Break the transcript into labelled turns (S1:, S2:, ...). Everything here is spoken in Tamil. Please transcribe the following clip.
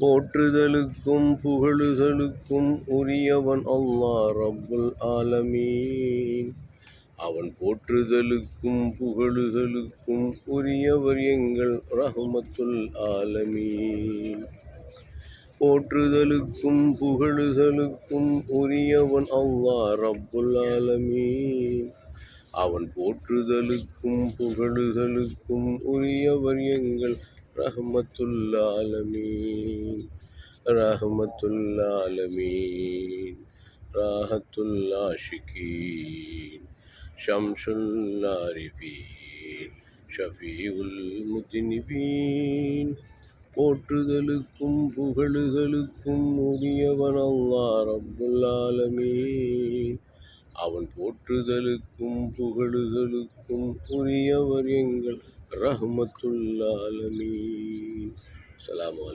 S1: போற்றுதலுக்கும் புகழுதலுக்கும் உரியவன் அல்லாஹ் ரப்புல் ஆலமீன். அவன் போற்றுதலுக்கும் புகழுதலுக்கும் உரியவர் எங்கள் ரஹமத்துல் ஆலமீன். போற்றுதலுக்கும் புகழுதலுக்கும் உரியவன் அல்லாஹ் ரப்புல் ஆலமீன். அவன் போற்றுதலுக்கும் புகழுதலுக்கும் உரியவர் எங்கள் ரஹமத்துல் ஆலமீன். ரஹமத்துல் ஆலமீன் ராஹத்துல் ஆஷிகீன் ஷம்சுல் ஆரிஃபீன் ஷஃபீஉல் முத்னிபீன் போற்றுதலுக்கும் புகழுதலுக்கும் உரியவன் அல்லா ரப்புல் அவன் போற்றுதலுக்கும் புகழுதலுக்கும் உரியவர் எங்கள் ரஹமத்துல்லாலமீன். ஆலமீன் அஸ்ஸலாமு